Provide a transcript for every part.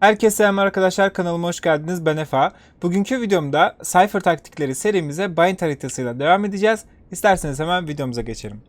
Herkese selam arkadaşlar kanalıma hoş geldiniz ben Efa. Bugünkü videomda Cypher taktikleri serimize Bind haritasıyla devam edeceğiz. İsterseniz hemen videomuza geçelim.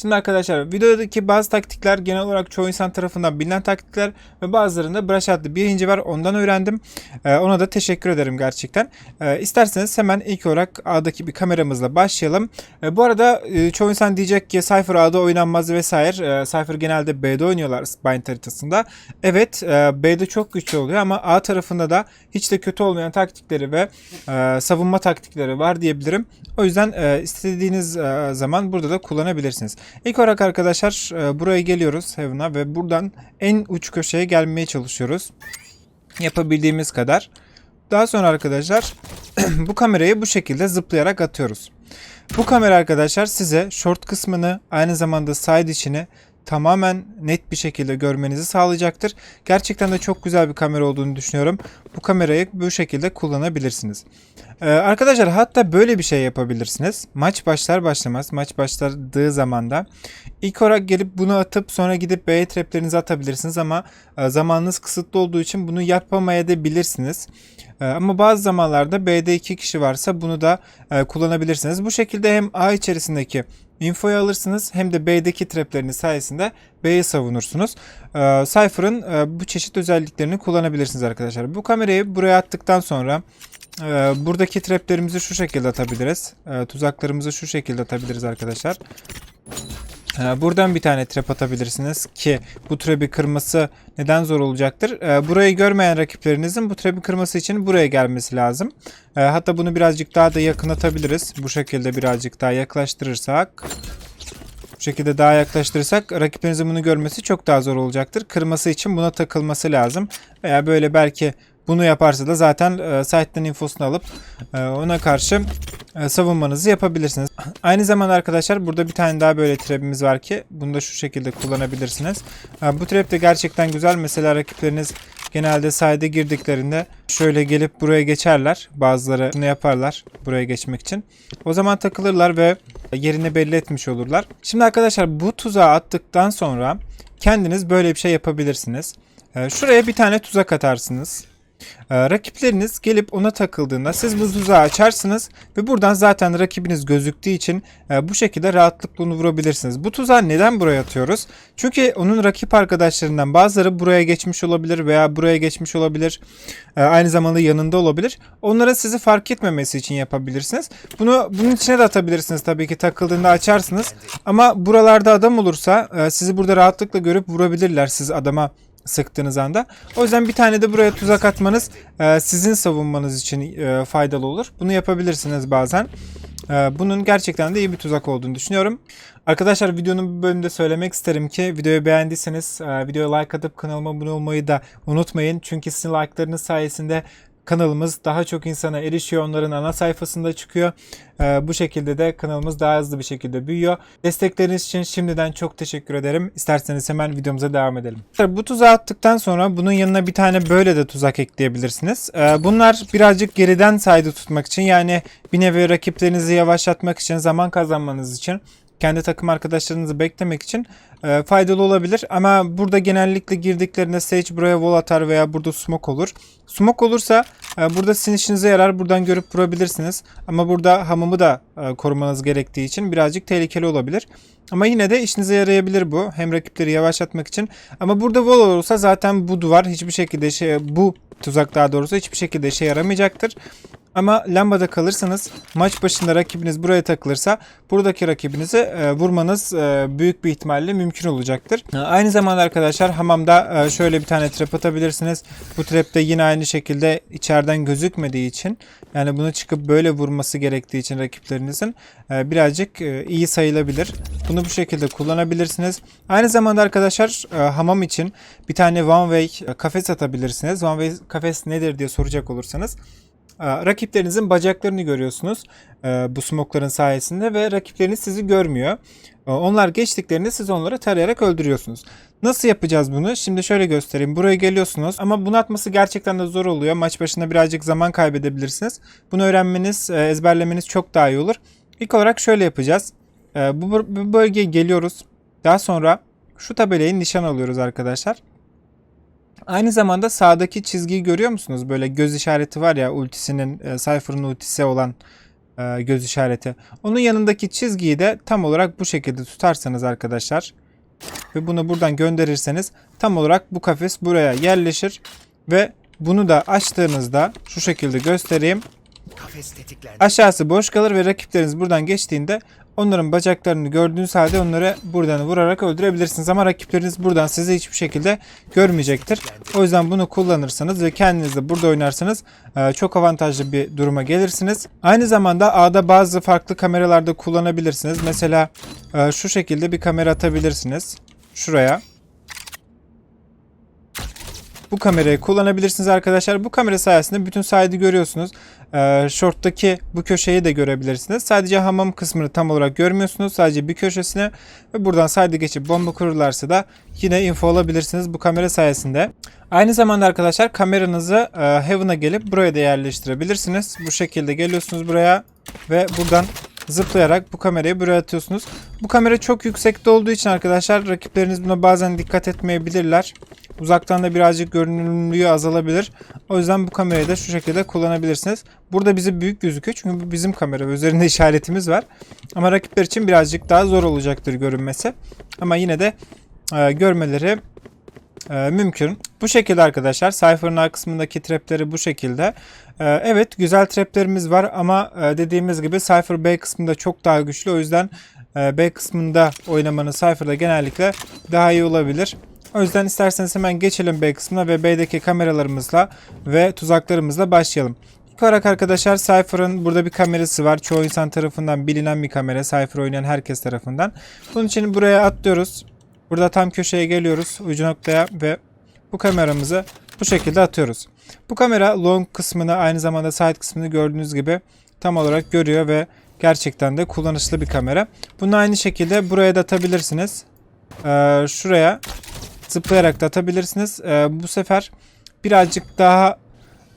Şimdi arkadaşlar videodaki bazı taktikler genel olarak çoğu insan tarafından bilinen taktikler ve bazılarında Brush adlı bir ince var ondan öğrendim. Ee, ona da teşekkür ederim gerçekten. Ee, isterseniz hemen ilk olarak A'daki bir kameramızla başlayalım. Ee, bu arada e, çoğu insan diyecek ki Cypher A'da oynanmaz vesaire. Ee, Cypher genelde B'de oynuyorlar Bind haritasında. Evet e, B'de çok güçlü oluyor ama A tarafında da hiç de kötü olmayan taktikleri ve e, savunma taktikleri var diyebilirim. O yüzden e, istediğiniz e, zaman burada da kullanabilirsiniz. İlk olarak arkadaşlar e, buraya geliyoruz Heaven'a ve buradan en uç köşeye gelmeye çalışıyoruz. Yapabildiğimiz kadar. Daha sonra arkadaşlar bu kamerayı bu şekilde zıplayarak atıyoruz. Bu kamera arkadaşlar size short kısmını aynı zamanda side içini tamamen net bir şekilde görmenizi sağlayacaktır. Gerçekten de çok güzel bir kamera olduğunu düşünüyorum. Bu kamerayı bu şekilde kullanabilirsiniz. Ee, arkadaşlar hatta böyle bir şey yapabilirsiniz. Maç başlar başlamaz, maç başladığı zaman da ilk olarak gelip bunu atıp sonra gidip B traplerinizi atabilirsiniz ama e, zamanınız kısıtlı olduğu için bunu yapamayabilirsiniz. E, ama bazı zamanlarda B'de iki kişi varsa bunu da e, kullanabilirsiniz. Bu şekilde hem A içerisindeki infoyu alırsınız hem de B'deki trapleriniz sayesinde B'yi savunursunuz. E, Cypher'ın e, bu çeşit özelliklerini kullanabilirsiniz arkadaşlar. Bu kamerayı buraya attıktan sonra e, buradaki traplerimizi şu şekilde atabiliriz. E, tuzaklarımızı şu şekilde atabiliriz arkadaşlar. E, Buradan bir tane trap atabilirsiniz ki bu trap'i kırması neden zor olacaktır. E, Burayı görmeyen rakiplerinizin bu trap'i kırması için buraya gelmesi lazım. E, Hatta bunu birazcık daha da yakın atabiliriz. Bu şekilde birazcık daha yaklaştırırsak. Bu şekilde daha yaklaştırırsak rakiplerinizin bunu görmesi çok daha zor olacaktır. Kırması için buna takılması lazım. Veya böyle belki bunu yaparsa da zaten e, site'den infosunu alıp e, ona karşı e, savunmanızı yapabilirsiniz. Aynı zamanda arkadaşlar burada bir tane daha böyle trap'imiz var ki bunu da şu şekilde kullanabilirsiniz. E, bu trap de gerçekten güzel. Mesela rakipleriniz genelde side'e girdiklerinde şöyle gelip buraya geçerler. Bazıları bunu yaparlar buraya geçmek için. O zaman takılırlar ve yerini belli etmiş olurlar. Şimdi arkadaşlar bu tuzağı attıktan sonra kendiniz böyle bir şey yapabilirsiniz. E, şuraya bir tane tuzak atarsınız. Ee, rakipleriniz gelip ona takıldığında siz bu tuzağı açarsınız ve buradan zaten rakibiniz gözüktüğü için e, bu şekilde rahatlıkla onu vurabilirsiniz. Bu tuzağı neden buraya atıyoruz? Çünkü onun rakip arkadaşlarından bazıları buraya geçmiş olabilir veya buraya geçmiş olabilir. E, aynı zamanda yanında olabilir. Onlara sizi fark etmemesi için yapabilirsiniz. Bunu bunun içine de atabilirsiniz tabii ki takıldığında açarsınız. Ama buralarda adam olursa e, sizi burada rahatlıkla görüp vurabilirler siz adama sıktığınız anda. O yüzden bir tane de buraya tuzak atmanız e, sizin savunmanız için e, faydalı olur. Bunu yapabilirsiniz bazen. E, bunun gerçekten de iyi bir tuzak olduğunu düşünüyorum. Arkadaşlar videonun bu bölümünde söylemek isterim ki videoyu beğendiyseniz e, videoya like atıp kanalıma abone olmayı da unutmayın. Çünkü sizin like'larınız sayesinde kanalımız daha çok insana erişiyor. Onların ana sayfasında çıkıyor. Ee, bu şekilde de kanalımız daha hızlı bir şekilde büyüyor. Destekleriniz için şimdiden çok teşekkür ederim. İsterseniz hemen videomuza devam edelim. Bu tuzağı attıktan sonra bunun yanına bir tane böyle de tuzak ekleyebilirsiniz. Ee, bunlar birazcık geriden saydı tutmak için yani bir nevi rakiplerinizi yavaşlatmak için, zaman kazanmanız için kendi takım arkadaşlarınızı beklemek için e, faydalı olabilir. Ama burada genellikle girdiklerinde Sage buraya wall atar veya burada smoke olur. Smoke olursa e, burada sizin işinize yarar. Buradan görüp vurabilirsiniz. Ama burada hamamı da e, korumanız gerektiği için birazcık tehlikeli olabilir. Ama yine de işinize yarayabilir bu. Hem rakipleri yavaşlatmak için. Ama burada wall olursa zaten bu duvar hiçbir şekilde şey, bu tuzak daha doğrusu hiçbir şekilde işe yaramayacaktır. Ama lambada kalırsanız maç başında rakibiniz buraya takılırsa buradaki rakibinizi e, vurmanız e, büyük bir ihtimalle mümkün olacaktır. E, aynı zamanda arkadaşlar hamamda e, şöyle bir tane trap atabilirsiniz. Bu trap de yine aynı şekilde içeriden gözükmediği için yani bunu çıkıp böyle vurması gerektiği için rakiplerinizin e, birazcık e, iyi sayılabilir. Bunu bu şekilde kullanabilirsiniz. Aynı zamanda arkadaşlar e, hamam için bir tane one way e, kafes atabilirsiniz. One way kafes nedir diye soracak olursanız rakiplerinizin bacaklarını görüyorsunuz e, bu smokların sayesinde ve rakipleriniz sizi görmüyor. E, Onlar geçtiklerinde siz onları tarayarak öldürüyorsunuz. Nasıl yapacağız bunu? Şimdi şöyle göstereyim. Buraya geliyorsunuz ama bunu atması gerçekten de zor oluyor. Maç başında birazcık zaman kaybedebilirsiniz. Bunu öğrenmeniz, e, ezberlemeniz çok daha iyi olur. İlk olarak şöyle yapacağız. Bu bölgeye geliyoruz. Daha sonra şu tabelayı nişan alıyoruz arkadaşlar. Aynı zamanda sağdaki çizgiyi görüyor musunuz? Böyle göz işareti var ya ultisinin, e, Cypher'ın ultisi olan e, göz işareti. Onun yanındaki çizgiyi de tam olarak bu şekilde tutarsanız arkadaşlar ve bunu buradan gönderirseniz tam olarak bu kafes buraya yerleşir ve bunu da açtığınızda şu şekilde göstereyim. Aşağısı boş kalır ve rakipleriniz buradan geçtiğinde onların bacaklarını gördüğünüz halde onları buradan vurarak öldürebilirsiniz. Ama rakipleriniz buradan sizi hiçbir şekilde görmeyecektir. O yüzden bunu kullanırsanız ve kendiniz de burada oynarsanız e, çok avantajlı bir duruma gelirsiniz. Aynı zamanda A'da bazı farklı kameralarda kullanabilirsiniz. Mesela e, şu şekilde bir kamera atabilirsiniz. Şuraya. Bu kamerayı kullanabilirsiniz arkadaşlar. Bu kamera sayesinde bütün side'ı görüyorsunuz. Ee, short'taki bu köşeyi de görebilirsiniz. Sadece hamam kısmını tam olarak görmüyorsunuz. Sadece bir köşesine ve buradan side'ı geçip bomba kururlarsa da yine info alabilirsiniz bu kamera sayesinde. Aynı zamanda arkadaşlar kameranızı e, Heaven'a gelip buraya da yerleştirebilirsiniz. Bu şekilde geliyorsunuz buraya ve buradan zıplayarak bu kamerayı buraya atıyorsunuz. Bu kamera çok yüksekte olduğu için arkadaşlar rakipleriniz buna bazen dikkat etmeyebilirler. Uzaktan da birazcık görünümlülüğü azalabilir. O yüzden bu kamerayı da şu şekilde kullanabilirsiniz. Burada bize büyük gözüküyor çünkü bu bizim kamera ve üzerinde işaretimiz var. Ama rakipler için birazcık daha zor olacaktır görünmesi. Ama yine de e, görmeleri e, mümkün. Bu şekilde arkadaşlar Cypher'ın A kısmındaki trapleri bu şekilde. E, evet güzel traplerimiz var ama e, dediğimiz gibi Cypher B kısmında çok daha güçlü. O yüzden e, B kısmında oynamanız Cypher'da genellikle daha iyi olabilir. O yüzden isterseniz hemen geçelim B kısmına ve B'deki kameralarımızla ve tuzaklarımızla başlayalım. İlk olarak arkadaşlar Cypher'ın burada bir kamerası var. Çoğu insan tarafından bilinen bir kamera. Cypher oynayan herkes tarafından. Bunun için buraya atlıyoruz. Burada tam köşeye geliyoruz ucu noktaya ve bu kameramızı bu şekilde atıyoruz. Bu kamera long kısmını aynı zamanda side kısmını gördüğünüz gibi tam olarak görüyor ve gerçekten de kullanışlı bir kamera. Bunu aynı şekilde buraya da atabilirsiniz. Ee, şuraya zıplayarak da atabilirsiniz. Ee, bu sefer birazcık daha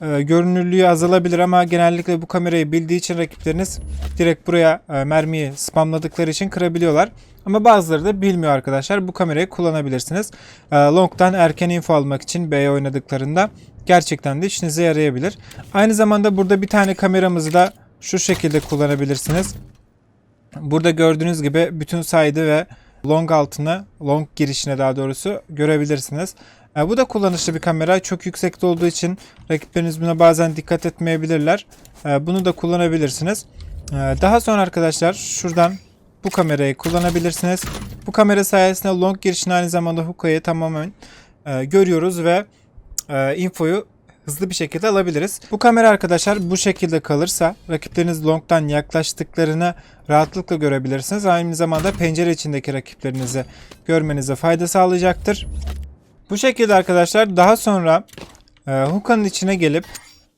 e, görünürlüğü azalabilir ama genellikle bu kamerayı bildiği için rakipleriniz direkt buraya e, mermiyi spamladıkları için kırabiliyorlar. Ama bazıları da bilmiyor arkadaşlar. Bu kamerayı kullanabilirsiniz. E, long'dan erken info almak için B'ye oynadıklarında gerçekten de işinize yarayabilir. Aynı zamanda burada bir tane kameramızı da şu şekilde kullanabilirsiniz. Burada gördüğünüz gibi bütün side'ı ve long altını, long girişine daha doğrusu görebilirsiniz. E, bu da kullanışlı bir kamera. Çok yüksekte olduğu için rakipleriniz buna bazen dikkat etmeyebilirler. E, bunu da kullanabilirsiniz. E, daha sonra arkadaşlar şuradan bu kamerayı kullanabilirsiniz. Bu kamera sayesinde long girişini aynı zamanda hookah'yı tamamen e, görüyoruz ve e, infoyu hızlı bir şekilde alabiliriz. Bu kamera arkadaşlar bu şekilde kalırsa rakipleriniz long'dan yaklaştıklarını rahatlıkla görebilirsiniz. Aynı zamanda pencere içindeki rakiplerinizi görmenize fayda sağlayacaktır. Bu şekilde arkadaşlar daha sonra e, hookah'ın içine gelip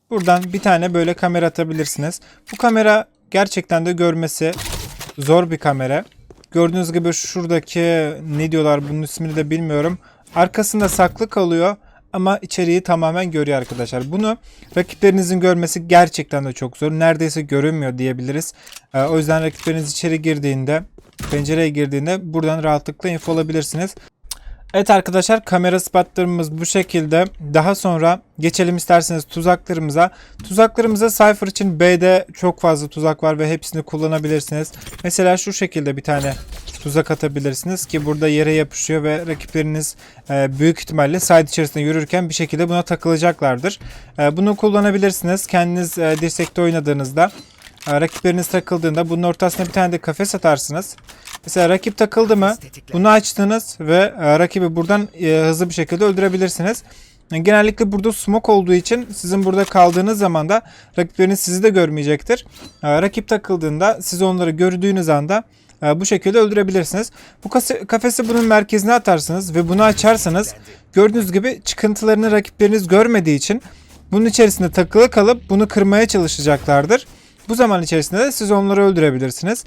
buradan bir tane böyle kamera atabilirsiniz. Bu kamera gerçekten de görmesi zor bir kamera. Gördüğünüz gibi şuradaki ne diyorlar bunun ismini de bilmiyorum. Arkasında saklı kalıyor ama içeriği tamamen görüyor arkadaşlar. Bunu rakiplerinizin görmesi gerçekten de çok zor. Neredeyse görünmüyor diyebiliriz. Ee, o yüzden rakipleriniz içeri girdiğinde, pencereye girdiğinde buradan rahatlıkla info alabilirsiniz. Evet arkadaşlar kamera spotlarımız bu şekilde. Daha sonra geçelim isterseniz tuzaklarımıza. Tuzaklarımıza Cypher için B'de çok fazla tuzak var ve hepsini kullanabilirsiniz. Mesela şu şekilde bir tane tuzak atabilirsiniz ki burada yere yapışıyor ve rakipleriniz e, büyük ihtimalle side içerisinde yürürken bir şekilde buna takılacaklardır. E, bunu kullanabilirsiniz. Kendiniz e, dirsekte oynadığınızda rakipleriniz takıldığında bunun ortasına bir tane de kafes atarsınız. Mesela rakip takıldı mı bunu açtınız ve e, rakibi buradan e, hızlı bir şekilde öldürebilirsiniz. Genellikle burada smoke olduğu için sizin burada kaldığınız zaman da rakipleriniz sizi de görmeyecektir. E, rakip takıldığında siz onları gördüğünüz anda bu şekilde öldürebilirsiniz. Bu kafesi bunun merkezine atarsınız ve bunu açarsanız gördüğünüz gibi çıkıntılarını rakipleriniz görmediği için bunun içerisinde takılı kalıp bunu kırmaya çalışacaklardır. Bu zaman içerisinde de siz onları öldürebilirsiniz.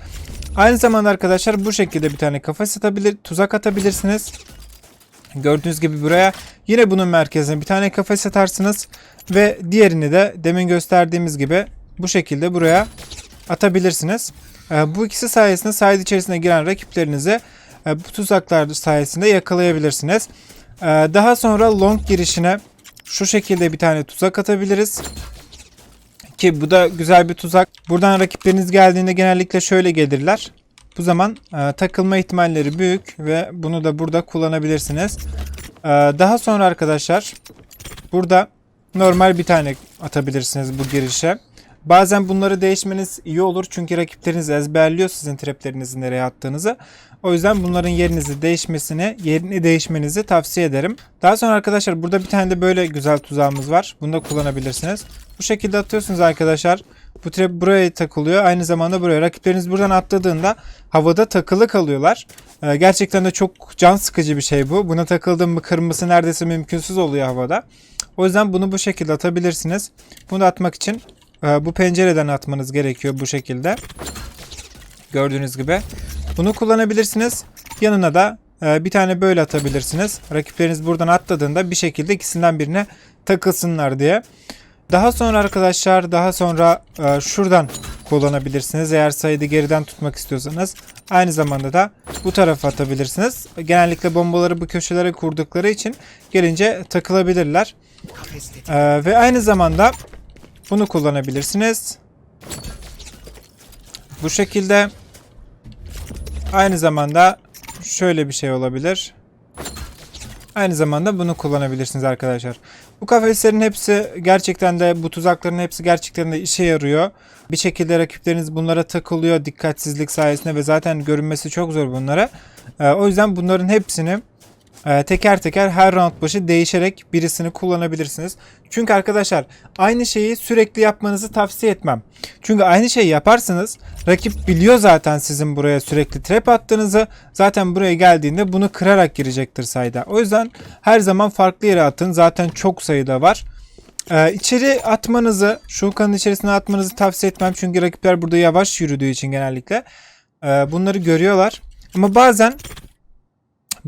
Aynı zamanda arkadaşlar bu şekilde bir tane kafes atabilir, tuzak atabilirsiniz. Gördüğünüz gibi buraya yine bunun merkezine bir tane kafes atarsınız ve diğerini de demin gösterdiğimiz gibi bu şekilde buraya atabilirsiniz. Ee, bu ikisi sayesinde side içerisine giren rakiplerinize e, bu tuzaklar sayesinde yakalayabilirsiniz. E, daha sonra long girişine şu şekilde bir tane tuzak atabiliriz. Ki bu da güzel bir tuzak. Buradan rakipleriniz geldiğinde genellikle şöyle gelirler. Bu zaman e, takılma ihtimalleri büyük ve bunu da burada kullanabilirsiniz. E, daha sonra arkadaşlar burada normal bir tane atabilirsiniz bu girişe. Bazen bunları değişmeniz iyi olur çünkü rakipleriniz ezberliyor sizin traplerinizi nereye attığınızı. O yüzden bunların yerinizi değişmesini, yerini değişmenizi tavsiye ederim. Daha sonra arkadaşlar burada bir tane de böyle güzel tuzağımız var. Bunu da kullanabilirsiniz. Bu şekilde atıyorsunuz arkadaşlar. Bu trap buraya takılıyor. Aynı zamanda buraya. Rakipleriniz buradan atladığında havada takılı kalıyorlar. Ee, gerçekten de çok can sıkıcı bir şey bu. Buna takıldığım mı kırması neredeyse mümkünsüz oluyor havada. O yüzden bunu bu şekilde atabilirsiniz. Bunu atmak için e, bu pencereden atmanız gerekiyor bu şekilde. Gördüğünüz gibi. Bunu kullanabilirsiniz. Yanına da e, bir tane böyle atabilirsiniz. Rakipleriniz buradan atladığında bir şekilde ikisinden birine takılsınlar diye. Daha sonra arkadaşlar daha sonra e, şuradan kullanabilirsiniz. Eğer sayıda geriden tutmak istiyorsanız. Aynı zamanda da bu tarafa atabilirsiniz. Genellikle bombaları bu köşelere kurdukları için gelince takılabilirler. E, ve aynı zamanda bunu kullanabilirsiniz. Bu şekilde aynı zamanda şöyle bir şey olabilir. Aynı zamanda bunu kullanabilirsiniz arkadaşlar. Bu kafeslerin hepsi gerçekten de bu tuzakların hepsi gerçekten de işe yarıyor. Bir şekilde rakipleriniz bunlara takılıyor dikkatsizlik sayesinde ve zaten görünmesi çok zor bunlara. Ee, o yüzden bunların hepsini e, teker teker her round başı değişerek birisini kullanabilirsiniz. Çünkü arkadaşlar aynı şeyi sürekli yapmanızı tavsiye etmem. Çünkü aynı şeyi yaparsınız rakip biliyor zaten sizin buraya sürekli trap attığınızı. Zaten buraya geldiğinde bunu kırarak girecektir sayda. O yüzden her zaman farklı yere atın. Zaten çok sayıda var. Ee, içeri atmanızı, şu kanın içerisine atmanızı tavsiye etmem. Çünkü rakipler burada yavaş yürüdüğü için genellikle. Ee, bunları görüyorlar. Ama bazen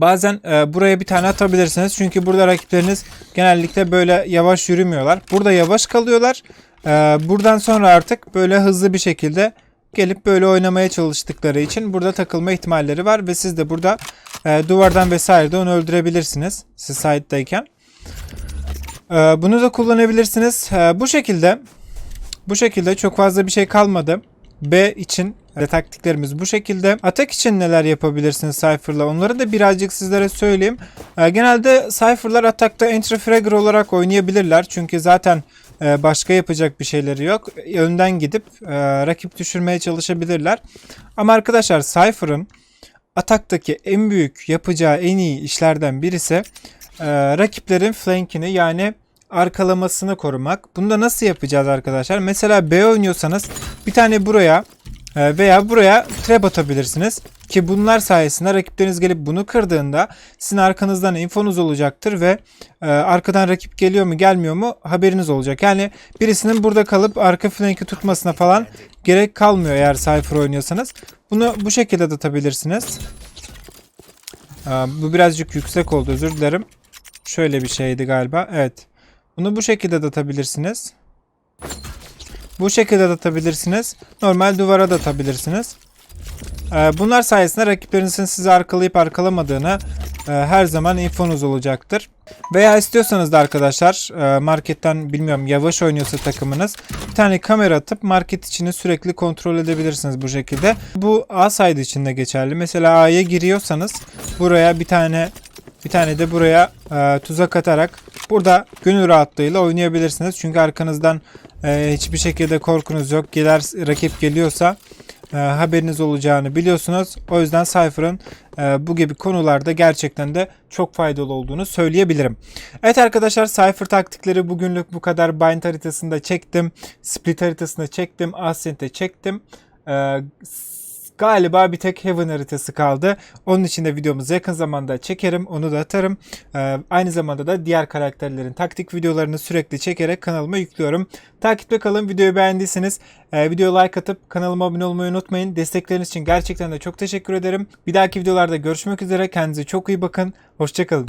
Bazen e, buraya bir tane atabilirsiniz. Çünkü burada rakipleriniz genellikle böyle yavaş yürümüyorlar. Burada yavaş kalıyorlar. E, buradan sonra artık böyle hızlı bir şekilde gelip böyle oynamaya çalıştıkları için burada takılma ihtimalleri var. Ve siz de burada e, duvardan vesaire de onu öldürebilirsiniz. Siz side'dayken. E, bunu da kullanabilirsiniz. E, bu şekilde bu şekilde çok fazla bir şey kalmadı. B için de taktiklerimiz bu şekilde. Atak için neler yapabilirsiniz Cypher'la onları da birazcık sizlere söyleyeyim. E, genelde Cypher'lar atakta entry fragger olarak oynayabilirler. Çünkü zaten e, başka yapacak bir şeyleri yok. Önden gidip e, rakip düşürmeye çalışabilirler. Ama arkadaşlar Cypher'ın ataktaki en büyük yapacağı en iyi işlerden birisi e, rakiplerin flankini yani arkalamasını korumak. Bunu da nasıl yapacağız arkadaşlar? Mesela B oynuyorsanız bir tane buraya e, veya buraya trap atabilirsiniz. Ki bunlar sayesinde rakipleriniz gelip bunu kırdığında sizin arkanızdan infonuz olacaktır ve e, arkadan rakip geliyor mu gelmiyor mu haberiniz olacak. Yani birisinin burada kalıp arka flanki tutmasına falan gerek kalmıyor eğer Cypher oynuyorsanız. Bunu bu şekilde de atabilirsiniz. E, bu birazcık yüksek oldu özür dilerim. Şöyle bir şeydi galiba. Evet. Bunu bu şekilde de atabilirsiniz. Bu şekilde de atabilirsiniz. Normal duvara da atabilirsiniz. Ee, bunlar sayesinde rakiplerinizin sizi arkalayıp arkalamadığını e, her zaman infonuz olacaktır. Veya istiyorsanız da arkadaşlar e, marketten bilmiyorum yavaş oynuyorsa takımınız bir tane kamera atıp market içini sürekli kontrol edebilirsiniz bu şekilde. Bu A side için de geçerli. Mesela A'ya giriyorsanız buraya bir tane bir tane de buraya e, tuzak atarak burada gönül rahatlığıyla oynayabilirsiniz. Çünkü arkanızdan e, hiçbir şekilde korkunuz yok. Gelir rakip geliyorsa e, haberiniz olacağını biliyorsunuz. O yüzden Cypher'ın e, bu gibi konularda gerçekten de çok faydalı olduğunu söyleyebilirim. Evet arkadaşlar Cypher taktikleri bugünlük bu kadar. Bind haritasında çektim. Split haritasında çektim. Ascent'e çektim. E, Galiba bir tek Heaven haritası kaldı. Onun için de videomuzu yakın zamanda çekerim. Onu da atarım. Ee, aynı zamanda da diğer karakterlerin taktik videolarını sürekli çekerek kanalıma yüklüyorum. Takipte kalın. Videoyu beğendiyseniz e, videoya like atıp kanalıma abone olmayı unutmayın. Destekleriniz için gerçekten de çok teşekkür ederim. Bir dahaki videolarda görüşmek üzere. Kendinize çok iyi bakın. Hoşçakalın.